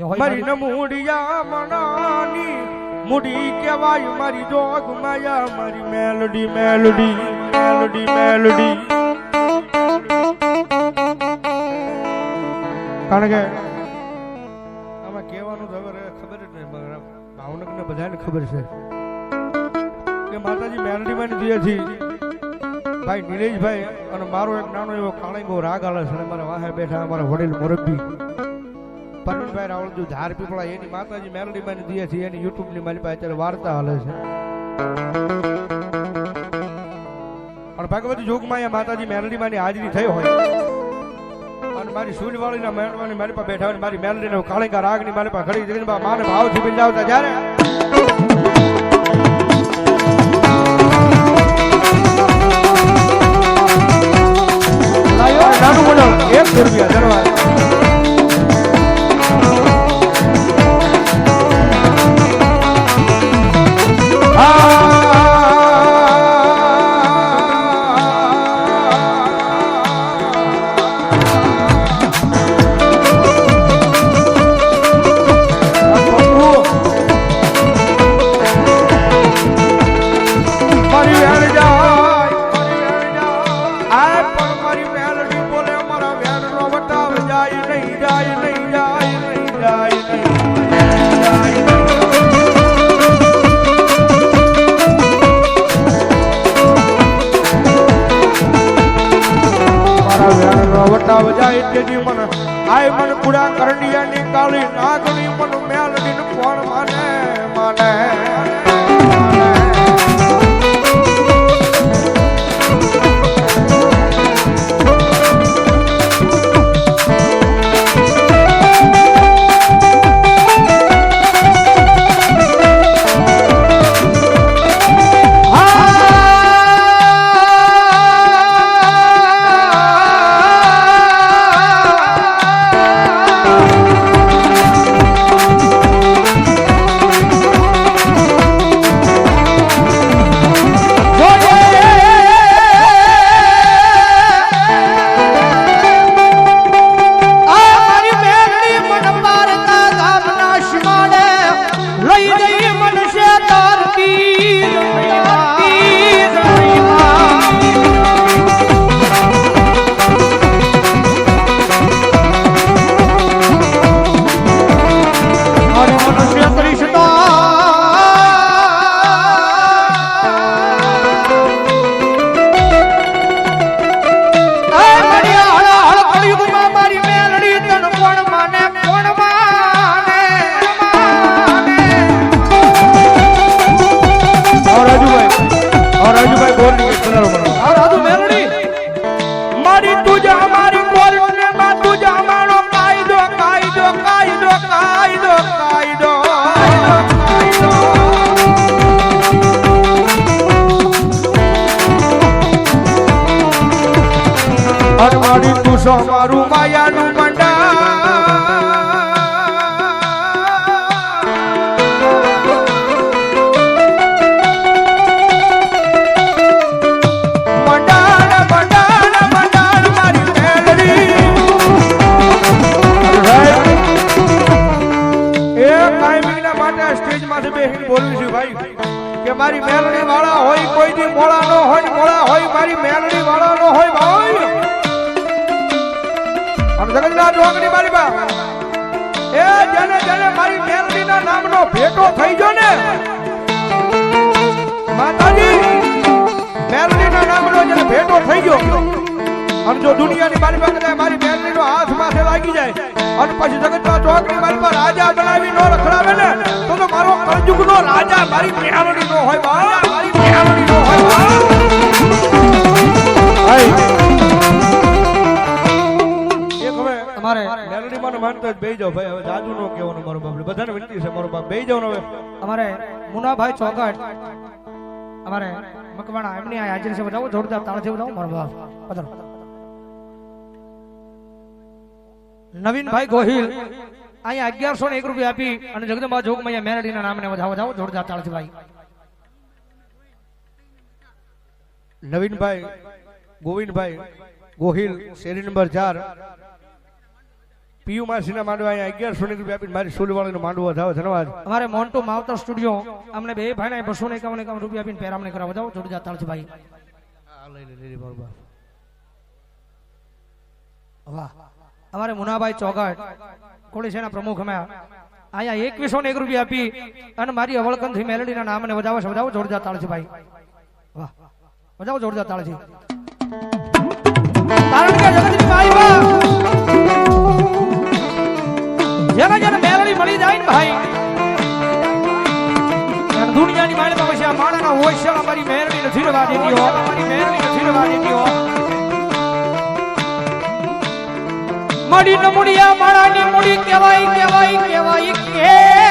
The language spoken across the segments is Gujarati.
મારી નમુડિયા મનાની મુડી કેવાય મારી જોગ માયા મારી મેલડી મેલડી મેલડી મેલડી. કારણ કે આમાં કહેવાનું તો હવે ખબર જ નહીં મગર ને બધાને ખબર છે કે માતાજી મેલડીમાં છે ભાઈ નિલેશભાઈ અને મારો એક નાનો એવો કાળીંગો રાગ આલે છે મારા વાહે બેઠા અમારા વડીલ મોરબી. પરવીનભાઈ રાવળજુ ધાર પીપળા, એની માતાજી મેલડીમાં દીએ છે, એની યુટ્યુબની મારી પાસે અત્યારે વાર્તા હાલે છે. પણ ભગવતી જોગમાં અહીંયા માતાજી મેલડીમાં ની હાજરી થઈ હોય. અને મારી સૂર્યવાળીના મેળવાની મારી પાસે બેઠા હોય મારી મેલડીને કાળીંગા રાગની મારી પાસે ઘડી જઈને માને ભાવથી બિંદાવતા જ્યારે. એક રૂપિયા ધન્યવાદ જાય નહીં જાય નહીં જાય નહીં જાય નહીં જાય વટાવ જાય મન. આય મન કુડા કરંડિયાની કાળી નાગની મન બોલું છું ભાઈ, કે મારી મેલડી વાળા હોય કોઈ દી મોળા નો હોય, મોળા હોય, મારી મેલડી વાળા નો હોય અને ડોંગરી મારી બા. એ જેને જેને મારી મેલડીના નામનો ભેટો થઈ ગયો ને, માતાજી, મેલડીના નામનો જેને ભેટો થઈ ગયો. અને જો દુનિયાની મારી પાસે મારી મેલડીનો હાથ માથે લાગી જાય, અને પછી જગતમાં ચોકડી મારી પર રાજા બનાવી નો રખડાવે ને, તો તો મારો કળજુગનો રાજા મારી મેલડી હોય બા. મારી મેલડી હોય બા. મેલડી મને માનતો જ બેહી જાઓ ભાઈ હવે જાજુ નો કહેવાનું મારો બાપ. બધાને વિનંતી છે મારો બાપ બે જાવ હવે. અમારે મુનાભાઈ ચોકટ અમારે મકવાણા એમની આ હાજરી છે બતાવો જોરદાર તાળથી બતાવો મારો બાપ. પધારો. નવીનભાઈ ગોહિલ અહીંયા અગિયારસો ને એક રૂપિયા આપી અને જગદંબા જોગમાં અહીંયા મેલડીના નામને વધાવો વધાવો જોરદાર તાળથી ભાઈ. નવીનભાઈ ગોવિંદભાઈ ગોહિલ શેરી નંબર ચાર. પીયુ માસીના માંડવા અહીંયા અગિયારસો ની રૂપિયા આપીને મારી સોલવાળીનો માંડવો વધાવો ધન્યવાદ. અમારે મોન્ટુ માવતર સ્ટુડિયો અમને બે ભાઈને બસો ને એકાવન એકાવન રૂપિયા આપીને પેરામણી કરાવો. જાઓ જોડી જાતા છે ભાઈ. વાહ. અમારે મુનાભાઈ ચોગાટ કોળી સેના પ્રમુખ અમે અહીંયા એકવીસો ને એક રૂપિયા આપી અને મારી અવળકનથી મેલડીના નામને વધાવો છે. વધાવો જોરદાર તાળ છે ભાઈ. વાહ. વધાવો જોરદાર તાળજી છે કારણ કે જગતની માઈ બા જેને જેને મેલડી મળી જાય ને ભાઈ દુનિયાની માળમાં પછી આ માળાના હોય છે, અમારી મેલડી નથી રવા દેતી હો અમારી મેલડી નથી રવા દેતી હો મડી ન મુડિયા માળાની મુડી, કહેવાય કહેવાય કહેવાય કહેવાય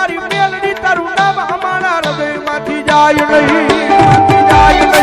મારી મેલડી તારું નામ અમારા હૃદયમાંથી જાય નહીં જાય નહીં.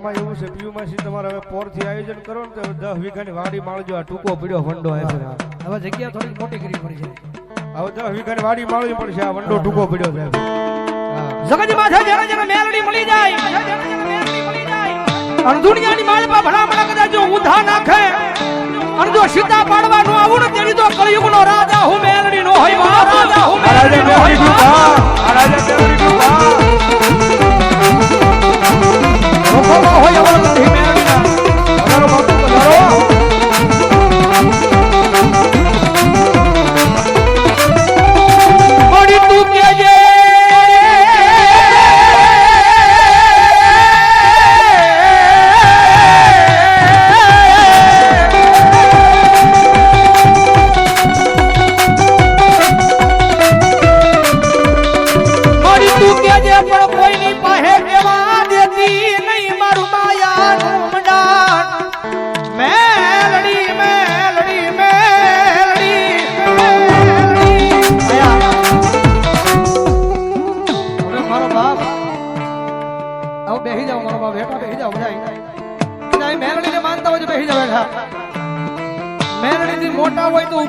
આમાં એવું છે પીયુ માસી તમારે હવે પોરથી આયોજન કરો ને તો દસ વીઘાની વાડી માળજો. આ ટૂંકો પીડ્યો વંડો આવે હવે જગ્યા થોડી મોટી કરવી પડશે હવે દસ વીઘાની વાડી માળવી પડશે આ વંડો ટૂંકો પીડ્યો સાહેબ જગત માથે જરા જરા મેલડી મળી જાય અણધુણિયાની જેને ભણા ભણા કદાચ જો ઊંધા નાખે અને જો સીતા પાડવાનું આવું ને તેની તો કળિયુગનો રાજા હું મેલડી નો હોય રાજા હું મેલડી નો હોય. મા. રોકડો હોય અવળ બધી મેલડીના.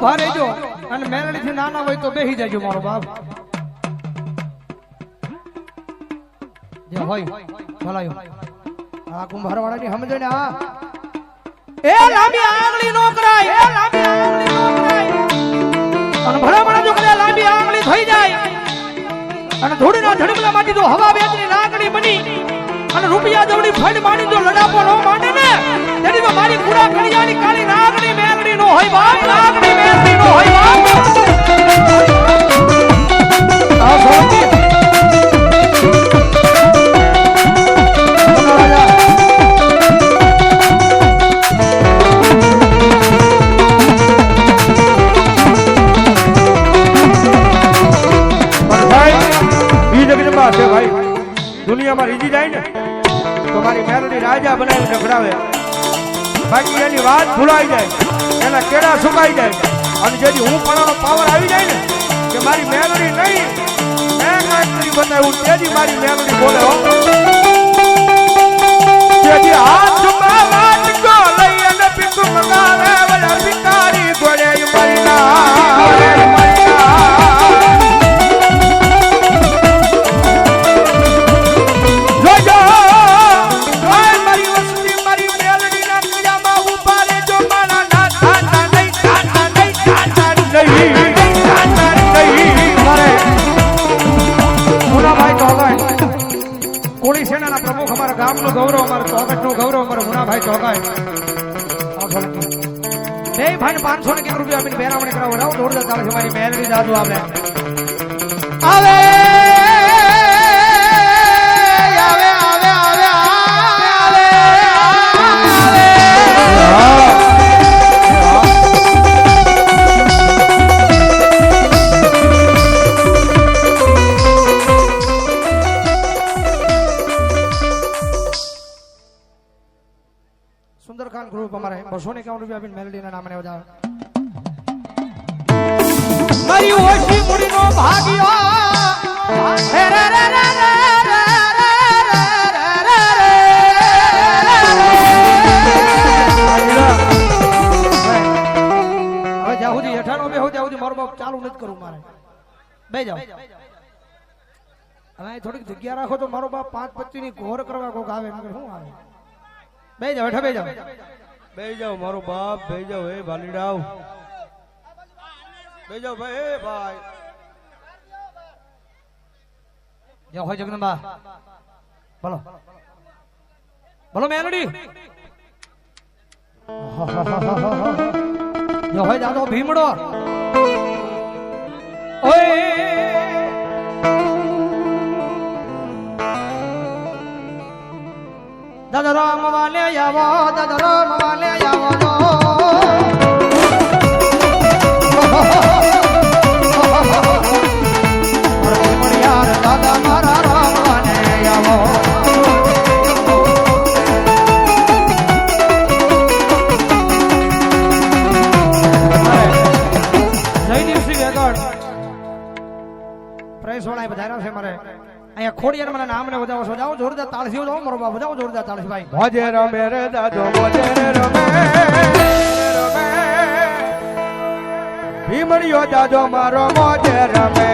મોટા ઊભા રહેજો અને મેલડીથી નાના હોય તો બેહી જજો મારો બાપ. જે હોય ભલાયો આ કુંભારવાળાની સમજે ને આ. એ લાંબી આંગળી નો કરાય. એ લાંબી આંગળી નો કરાય. અને ભલામણા જો કરે લાંબી આંગળી થઈ જાય. અને ધૂળના ધડકલા માંથી તો હવા બેતની લાકડી બની. અને રૂપિયા દવડી ફંડ માની જો લડાપો નો માને ને તેની તો મારી કુડા કડિયાની કાળી નાગણી મેલડી નો હોય બાપ, નાગણી મેલડી નો હોય બાપ આ સોળંકી. રાજા બનાવીને નખડાવે બાકી એની વાત ભૂલાઈ જાય. એના કેળા સુકાઈ જાય. અને જેથી હું પણ પાવર આવી જાય ને, કે મારી મેલોડી નહીં. મેં કાંઈ કરી તેથી મારી મેલોડી બોલે, હો. જેથી હાથમાં વાટકો લઈ અને પીકુ મગાવે. બે ભાઈ પાંચસો ને ક્યાંક રૂપિયા આપીને બેરામણી કરાવો રાવ જોરદાર ચાલે છે. મારી મેલડી દાદુ આપણે આવે! સુંદરખાન ગ્રુપ અમારે બસો ને રૂપિયા આપીને મેલડીના નામે વધારે. મારી ઓછી મૂડીનો ભાગ્યો. રે રે રે રે ચાલુ નથી કરું મારે. બે જાઓ. હવે થોડીક જગ્યા રાખો તો મારો બાપ પાંચ પચીસની ઘોર કરવા કોક આવે. શું આવે? બે જાઓ હેઠા બે જાઓ. બે જાઓ મારો બાપ બે જાઓ હે ભાલીડાવ. બે જાઓ ભાઈ હે ભાઈ. જય હોય જગદંબા. બોલો. બોલો મેલડી. જય હોય દાદો ભીમડો. ઓય. દદરામ વાલે આવો દદરામ વાલે આવો દાદા મારા રામ વાલે આવો પરેશ છે મારે અહીંયા ખોડિયાર મને નામને વધાવો છો જાઓ જોરદાર તાળસી જાઓ મારો બાપ વધાવો જોરદાર તાળસી ભાઈ. મોજે રમે રે દાદો મોજે રે રમે રમે ભીમડીયો દાદો મારો મોજે રમે.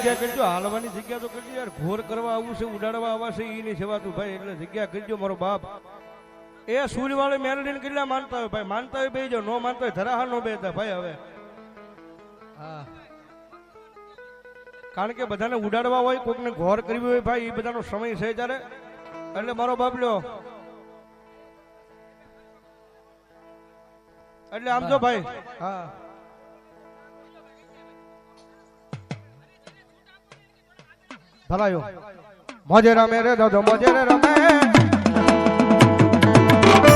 જગ્યા કરજો, હાલવાની જગ્યા તો કરજો યાર. ઘોર કરવા આવું છે, ઉડાડવા આવા છે એ નહીં સેવાતું ભાઈ, એટલે જગ્યા કરજો મારો બાપ. એ સૂર્યવાળી મેલડીને કેટલા માનતા હોય ભાઈ? માનતા હોય બે જો, નો માનતા હોય ધરાહા નો બેતા ભાઈ હવે. હા. કારણ કે બધાને ઉડાડવા હોય કોઈકને ઘોર કરવી હોય ભાઈ એ બધાનો સમય છે ત્યારે એટલે મારો બાપ લ્યો. એટલે આમ જો ભાઈ. હા. ભલાયો. મોજે રમે રે દાદો મોજે રે રમે.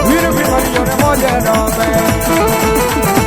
વીર ભીમડીયો રે મોજે રમે.